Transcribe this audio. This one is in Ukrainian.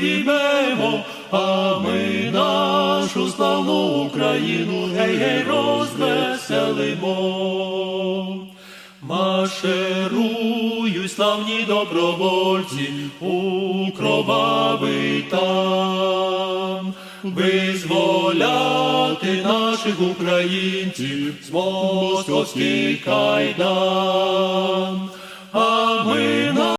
підіймемо, а ми нашу славну Україну гей гей розвеселимо. Марширують славні добровольці у кровавий там, визволяти наших українців з московських кайдан.